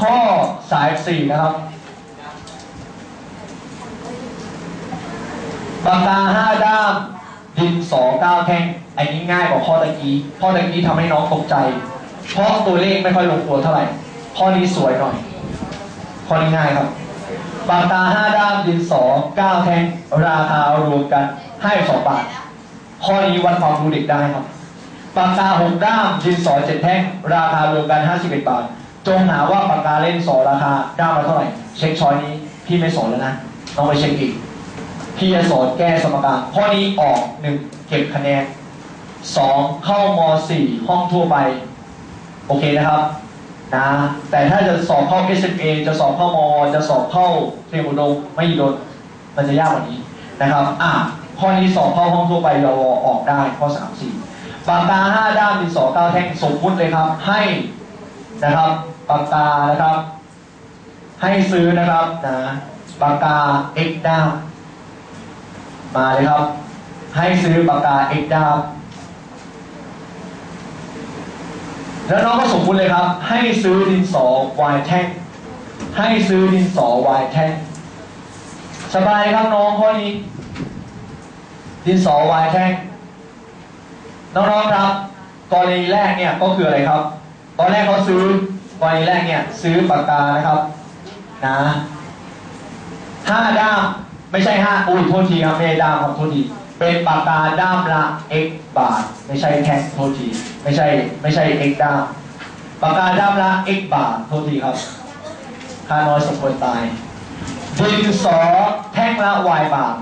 ข้อสายสี่นะครับ ปากกาห้าด้าม ดินสอเก้าแท่ง อันนี้ง่ายกว่าข้อตะกี้ ข้อตะกี้ทำให้น้องตกใจ เพราะตัวเลขไม่ค่อยลงตัวเท่าไหร่ ข้อนี้สวยหน่อย ข้อนี้ง่ายครับ ปากกาห้าด้าม ดินสอเก้าแท่ง ราคารวมกันให้สองบาท ข้อนี้วัดความรู้เด็กได้ครับ ปากกาหกด้าม ดินสอเจ็ดแท่ง ราคารวมกัน51บาท จงหาว่าปากกาเล่นสอราคาด้มละเท่าไหร่ เช็คช้อยนี้พี่ไม่สอนแล้วนะต้องไปเช็คอีก พี่จะสอนแก้สมการข้อนี้ออกหนึ่งเก็บคะแนนสองเข้ามสี่ห้องทั่วไป โอเคนะครับนะแต่ถ้าจะสอบเข้า SMA จะสอบเข้ามจะสอบเข้าเตรียมอุดมไม่โดนมันจะยากกว่านี้นะครับ อะข้อนี้สอบเข้าห้องทั่วไปเราออกได้ข้อสามสี่ปากกาห้าด้ามดินสอเก้าแท่งสมมุติเลยครับ ให้ นะครับปากกานะครับ ให้ซื้อนะครับนะปากกา x ด้ามมาเลยครับ ให้ซื้อปากกา X ดาวแล้วน้องก็สมมุติเลยครับ ให้ซื้อดินสอ Y แท่งให้ซื้อดินสอ Y แท่งสบายครับน้องข้อนี้ ดินสอ Y แท่งน้องๆครับกรณีแรกเนี่ยก็คืออะไรครับ ตอนแรกเขาซื้อกรณีแรกเนี่ยซื้อปากกานะครับ นะห้าด้าม ไม่ใช่ห้าอุ้ยโทษทีครับไม่ใช่ด้ามครับโทษทีเป็นปากกาด้ามละ x บาท ไม่ใช่แท่งโทษทีไม่ใช่ ไม่ใช่ x ด้ามปากกาด้ามละ x บาทโทษทีครับค่าน้อยสมควรตายดินสอแท่งละ y บาท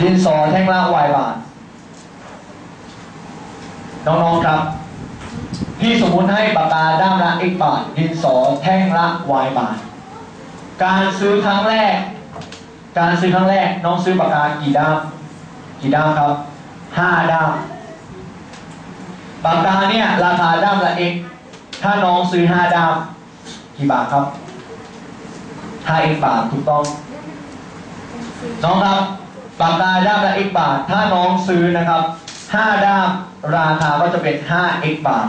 ดินสอแท่งละ y บาท น้องๆครับ พี่สมมุติให้ปากกาด้ามละ x บาทดินสอแท่งละ y บาท การซื้อครั้งแรก การซื้อครั้งแรก น้องซื้อปากกากี่ด้าม กี่ด้ามครับห้าด้ามปากกาเนี่ยราคาด้ามละ x ถ้าน้องซื้อห้าด้ามกี่บาทครับห้า x บาทถูกต้อง น้องครับปากกาด้ามละ x บาท ถ้าน้องซื้อนะครับ ห้าด้ามราคาก็จะเป็นห้า x บาท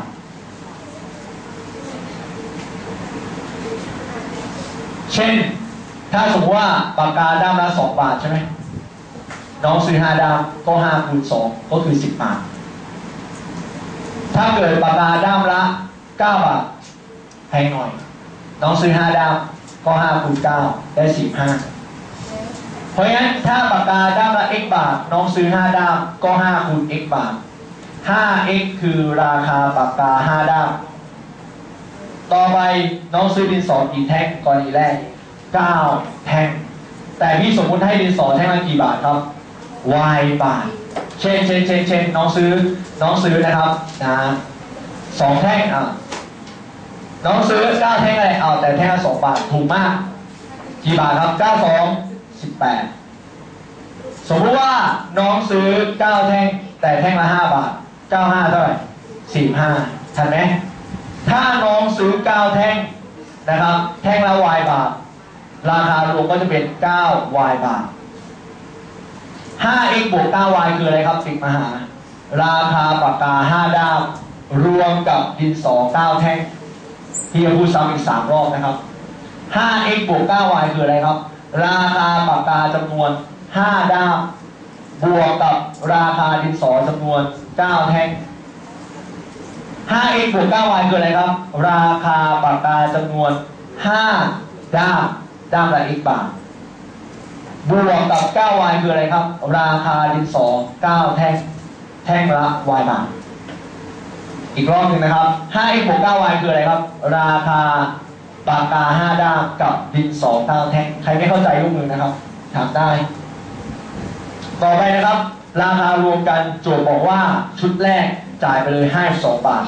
เช่น ถ้าสมมติว่าปากกาด้ามละสองบาทใช่ไหมน้องซื้อห้าด้ามก็ห้าคูณสองก็คือสิบบาท ถ้าเกิดปากกาด้ามละเก้าบาทแพงหน่อย น้องซื้อห้าด้ามก็ห้าคูณเก้าได้สิบห้า เพราะงั้นถ้าปากกาด้ามละ x บาท น้องซื้อห้าด้ามก็ห้าคูณ x บาท 5x คือราคาปากกาห้าด้าม ต่อไปน้องซื้อดินสอกี่แท่งกรณีแรก 9 แท่ง แต่พี่สมมุติให้ดินสอแท่งละกี่บาทครับ y บาท เช่นเช่นเช่นเช่นน้องซื้อ น้องซื้อนะครับนะสองแท่งอะน้องซื้อ9แท่งอะไรเอาแต่แท่งละ2บาทถูกมาก กี่บาทครับ 9 2 18 สมมติว่าน้องซื้อ 9 แท่ง แต่แท่งละ 5 บาท 95 เท่าไหร่45ทันไหมถ้าน้องซื้อ 9 แท่งนะครับ แท่งละ y บาท ราคารวมก็จะเป็น 9y บาท 5x บวก 9y คืออะไรครับสิกมหา ราคาปากกา 5 ด้าม รวมกับดินสอ9แท่งที่จะพูดซ้ำอีก 3 รอบนะครับ 5x บวก 9y คืออะไรครับ ราคาปากกาจำนวน 5 ด้าม บวกกับราคาดินสอจำนวน 9 แท่ง 5x บวก 9y คืออะไรครับ ราคาปากกาจำนวน 5 ด้าม ด้ามละ x บาท บวกกับ 9y คืออะไรครับ ราคาดินสอ 9 แท่ง แท่งละ y บาท อีกรอบหนึ่งนะครับ 5x บวก 9y คืออะไรครับ ราคา ปากกา5ด้ามกับดินสอ9แท่งใครไม่เข้าใจยกมือนะครับถามได้ ต่อไปนะครับ ราคารวมกันโจทย์บอกว่าชุดแรกจ่ายไปเลย52บาท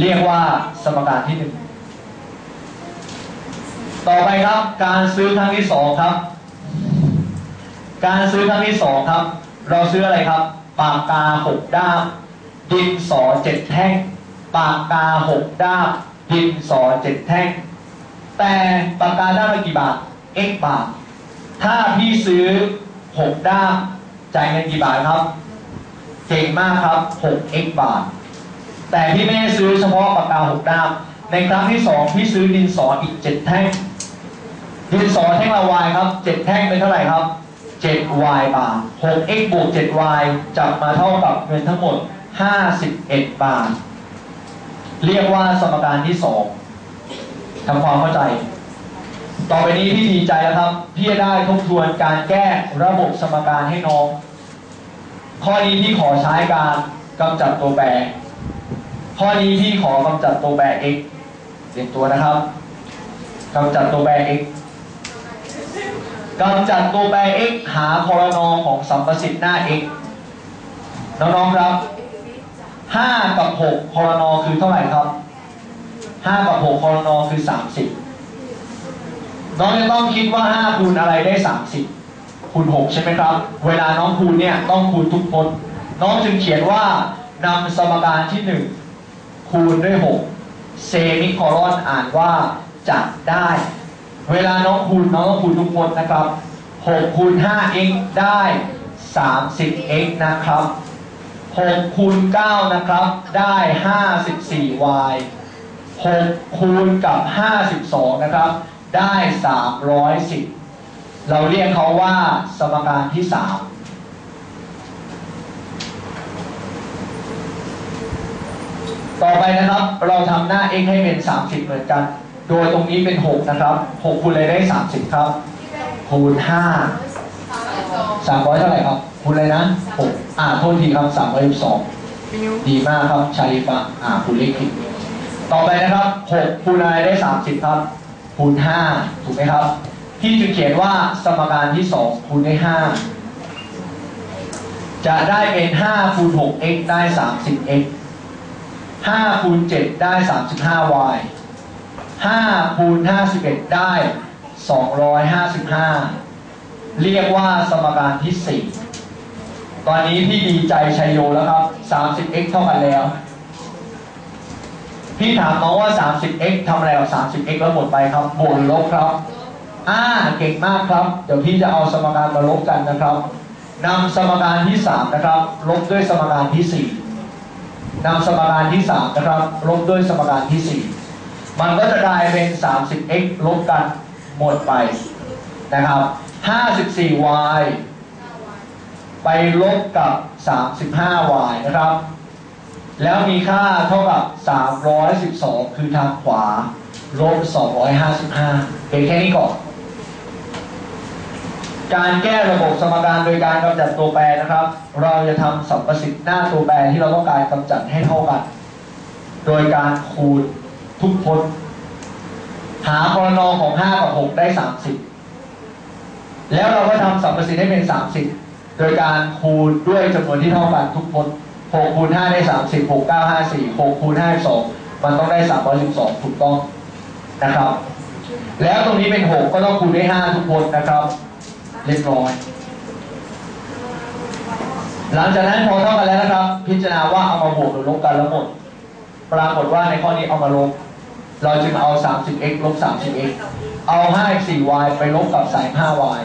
เรียกว่าสมการที่หนึ่งต่อไปครับการซื้อครั้งที่สองครับ การซื้อครั้งที่สองครับ เราซื้ออะไรครับ ปากกาหกด้ามดินสอเจ็ดแท่ง ปากกาหกด้าม ดินสอเจ็ดแท่ง แต่ปากกาด้ามละกี่บาท x บาท ถ้าพี่ซื้อหกด้ามจ่ายเงินกี่บาทครับเก่งมากครับ 6x บาท แต่พี่ไม่ได้ซื้อเฉพาะปากกาหกด้าม ในครั้งที่สองพี่ซื้อดินสออีกเจ็ดแท่ง ดินสอแท่งละ y ครับเจ็ดแท่งเป็นเท่าไหร่ครับ 7y บาท 6x บวก 7y จับมาเท่ากับเงินทั้งหมด 51 บาท เรียกว่าสมการที่สองทำความเข้าใจ ต่อไปนี้พี่ดีใจแล้วครับ พี่จะได้ทบทวนการแก้ระบบสมการให้น้อง ข้อนี้พี่ขอใช้การกำจัดตัวแปร ข้อนี้พี่ขอกำจัดตัวแปร x เรียมตัวนะครับกำจัดตัวแปร x กำจัดตัวแปร x หาคอรนอของสัมประสิทธิ์หน้า x น้องๆครับ 5กับ6คอรนอคือเท่าไหร่ครับ5กับ6คอรนอคือ30น้องจะต้องคิดว่า5คูณอะไรได้30คูณ6ใช่ไหมครับ เวลาน้องคูณเนี่ยต้องคูณทุกพจน์น้องจึงเขียนว่านำสมการที่1คูณด้วย6เซมิโคลอนอ่านว่าจะได้ เวลาน้องคูณน้องต้องคูณทุกพจน์นะครับ6คูณ 5x ได้ 30x นะครับ 6คูณ9นะครับ ได้ 54y 6คูณกับ 52 นะครับ ได้ 310 เราเรียกเขาว่าสมการที่ 3ต่อไปนะครับเราทำหน้า x ให้เป็น 30 เหมือนกัน โดยตรงนี้เป็น 6 นะครับ 6คูณอะไรได้ 30 ครับ คูณ5 300 เท่าไหร่ครับ คูณอะไรนะ6อ่าโทษทีครับ312ดีมากครับชาลิฟะอ่าคูณเลขผิดต่อไปนะครับ6คูณอะไรได้30ครับคูณ5ถูกไหมครับพี่จึงเขียนว่าสมการที่2คูณได้5จะได้เป็น5คูณ 6x ได้ 30x 5คูณ7ได้ 35y 5คูณ51ได้255เรียกว่าสมการที่4 ตอนนี้พี่ดีใจชัยโยแล้วครับ 30x เท่ากันแล้ว พี่ถามน้องว่า 30x ทำอะไรกับ 30x แล้วหมดไปครับ บวกลบครับอ่าเก่งมากครับ เดี๋ยวพี่จะเอาสมการมาลบกันนะครับนำสมการที่ 3 นะครับ ลบด้วยสมการที่ 4นำสมการที่ 3 นะครับ ลบด้วยสมการที่ 4 มันก็จะกลายเป็น 30x ลบกันหมดไปนะครับ 54y ไปลบกับ 35y นะครับ แล้วมีค่าเท่ากับ 312 คือทางขวา ลบ 255 เป็นแค่นี้ก่อน การแก้ระบบสมการโดยการกำจัดตัวแปรนะครับ เราจะทำสัมประสิทธิ์หน้าตัวแปรที่เราต้องการกำจัดให้เท่ากัน โดยการคูณทุกพจน์หาพลนของ 5 กับ 6 ได้ 30 แล้วเราก็ทำสัมประสิทธิ์ให้เป็น 30 โดยการคูณด้วยจำนวนที่เท่ากันทุกพจน์6คูณ5ได้ 30 6 9 5 4 6คูณ52มันต้องได้ 312 ถูกต้องนะครับ แล้วตรงนี้เป็น 6 ก็ต้องคูณด้วย 5 ทุกพจน์นะครับ เรียบร้อย หลังจากนั้นพอเท่ากันแล้วนะครับ พิจารณาว่าเอามาบวกหรือลบกันแล้วหมด ปรากฏว่าในข้อนี้เอามาลบ เราจึงเอา 30x ลบ 30x เอา 5x4y ไปลบกับ 35y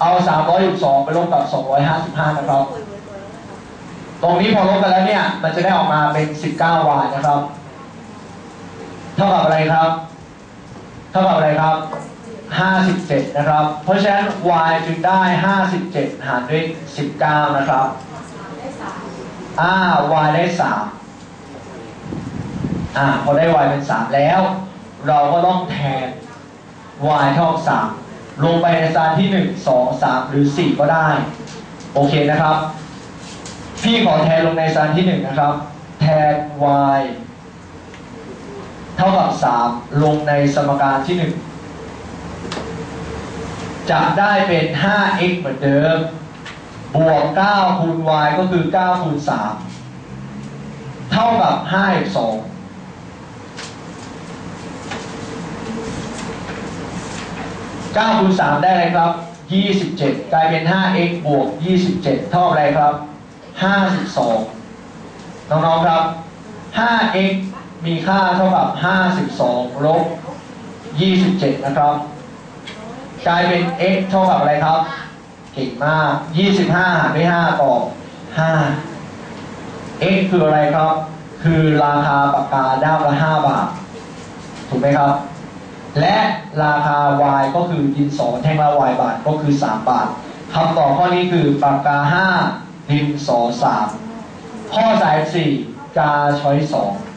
เอา312ไปลบกับ255นะครับ ตรงนี้พอลบกันแล้วเนี่ย มันจะได้ออกมาเป็น 19y นะครับ เท่ากับอะไรครับ เท่ากับอะไรครับ57นะครับ เพราะฉะนั้น y จึงได้57หารด้วย19นะครับอ่า y ได้3อ่าพอได้ y เป็น3แล้ว เราก็ต้องแทน y เท่ากับ3 ลงไปในสานที่ 1 2 3 หรือ 4 ก็ได้ โอเคนะครับ พี่ขอแทนลงในสานที่ 1 นะครับ แทน y เท่ากับ 3 ลงในสมการที่ 1 จะได้เป็น 5x เหมือนเดิม บวก 9 คูณ y ก็คือ 9 คูณ 3 เท่ากับ5 x 2 9คูณ3ได้อะไรครับ 27 กลายเป็น 5x บวก 27 เท่ากับอะไรครับ 52 น้องๆครับ 5x มีค่าเท่ากับ 52 ลบ 27 นะครับ กลายเป็น x เท่ากับอะไรครับ เก่งมาก 25 หารด้วย5ตอบ5 x คืออะไรครับคคือราคาปากกาด้ามละ 5 บาท ถูกไหมครับ และราคา Y ก็คือดินสอแท่งละ Y บาทก็คือ 3 บาทคำตอบข้อนี้คือปากกา 5 ดินสอ 3 ข้อสาย4กาช้อย 2